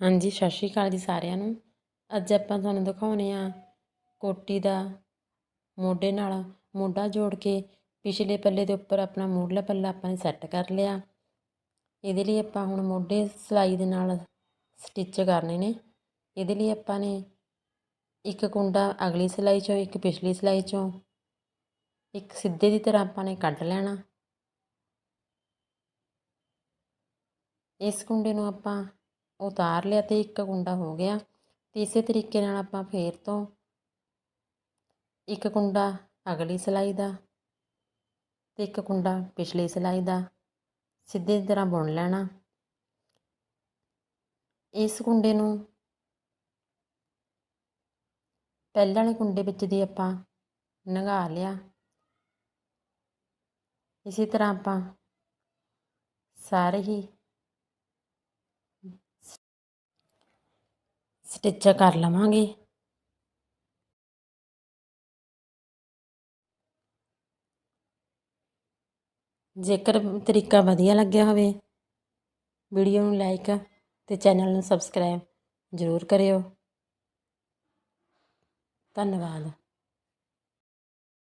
ਹਾਂਜੀ, ਸਤਿ ਸ਼੍ਰੀ ਅਕਾਲ ਜੀ ਸਾਰਿਆਂ ਨੂੰ। ਅੱਜ ਆਪਾਂ ਤੁਹਾਨੂੰ ਦਿਖਾਉਣੇ ਆ ਕੋਟੀ ਦਾ ਮੋਢੇ ਨਾਲ ਮੋਢਾ ਜੋੜ ਕੇ ਪਿਛਲੇ ਪੱਲੇ ਦੇ ਉੱਪਰ ਆਪਣਾ ਮੋਢਲਾ ਪੱਲਾ ਆਪਾਂ ਨੇ ਸੈੱਟ ਕਰ ਲਿਆ। ਇਹਦੇ ਲਈ ਆਪਾਂ ਹੁਣ ਮੋਢੇ ਸਿਲਾਈ ਦੇ ਨਾਲ ਸਟਿਚ ਕਰਨੇ ਨੇ। ਇਹਦੇ ਲਈ ਆਪਾਂ ਨੇ ਇੱਕ ਕੁੰਡਾ ਅਗਲੀ ਸਿਲਾਈ 'ਚੋਂ, ਇੱਕ ਪਿਛਲੀ ਸਿਲਾਈ 'ਚੋਂ, ਇੱਕ ਸਿੱਧੇ ਦੀ ਤਰ੍ਹਾਂ ਆਪਾਂ ਨੇ ਕੱਢ ਲੈਣਾ। ਇਸ ਕੁੰਡੇ ਨੂੰ ਆਪਾਂ ਉਤਾਰ ਲਿਆ ਤੇ ਇੱਕ ਕੁੰਡਾ ਹੋ ਗਿਆ। ਤੇ ਇਸੇ ਤਰੀਕੇ ਨਾਲ ਆਪਾਂ ਫੇਰ ਤੋਂ ਇੱਕ ਕੁੰਡਾ ਅਗਲੀ ਸਿਲਾਈ ਦਾ ਤੇ ਇੱਕ ਕੁੰਡਾ ਪਿਛਲੀ ਸਿਲਾਈ ਦਾ ਸਿੱਧੇ ਤਰ੍ਹਾਂ ਬੁਣ ਲੈਣਾ। ਇਸ ਕੁੰਡੇ ਨੂੰ ਪਹਿਲਾਂ ਵਾਲੇ ਕੁੰਡੇ ਵਿੱਚ ਦੀ ਆਪਾਂ ਨੰਗਾ ਲਿਆ। ਇਸੇ ਤਰ੍ਹਾਂ ਆਪਾਂ ਸਾਰੇ ਹੀ ਸਟਿਚ ਕਰ ਲਵਾਂਗੇ। ਜੇਕਰ ਤਰੀਕਾ ਵਧੀਆ ਲੱਗਿਆ ਹੋਵੇ, ਵੀਡੀਓ ਨੂੰ ਲਾਈਕ ਤੇ ਚੈਨਲ ਨੂੰ ਸਬਸਕ੍ਰਾਈਬ ਜ਼ਰੂਰ ਕਰਿਓ। ਧੰਨਵਾਦ।